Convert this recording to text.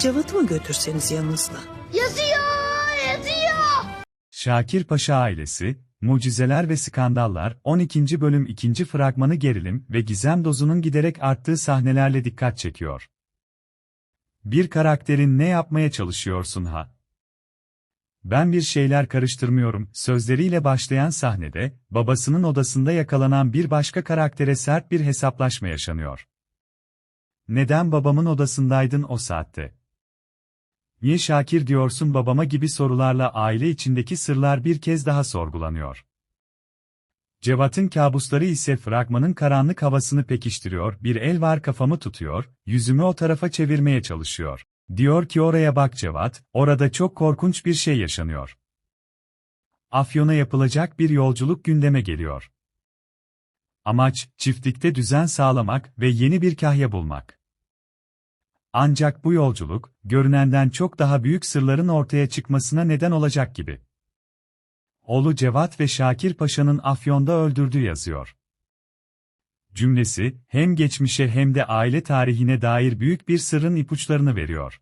Cevat'ı mı götürseniz yanınızda? Yazıyor, yazıyor. Şakir Paşa ailesi, Mucizeler ve Skandallar 12. bölüm 2. fragmanı gerilim ve gizem dozunun giderek arttığı sahnelerle dikkat çekiyor. Bir karakterin ne yapmaya çalışıyorsun ha? Ben bir şeyler karıştırmıyorum sözleriyle başlayan sahnede, babasının odasında yakalanan bir başka karaktere sert bir hesaplaşma yaşanıyor. Neden babamın odasındaydın o saatte? Niye Şakir diyorsun babama gibi sorularla aile içindeki sırlar bir kez daha sorgulanıyor. Cevat'ın kabusları ise fragmanın karanlık havasını pekiştiriyor, bir el var kafamı tutuyor, yüzümü o tarafa çevirmeye çalışıyor. Diyor ki oraya bak Cevat, orada çok korkunç bir şey yaşanıyor. Afyon'a yapılacak bir yolculuk gündeme geliyor. Amaç, çiftlikte düzen sağlamak ve yeni bir kahya bulmak. Ancak bu yolculuk, görünenden çok daha büyük sırların ortaya çıkmasına neden olacak gibi. Oğlu Cevat ve Şakir Paşa'nın Afyon'da öldürdüğü yazıyor. Cümlesi, hem geçmişe hem de aile tarihine dair büyük bir sırrın ipuçlarını veriyor.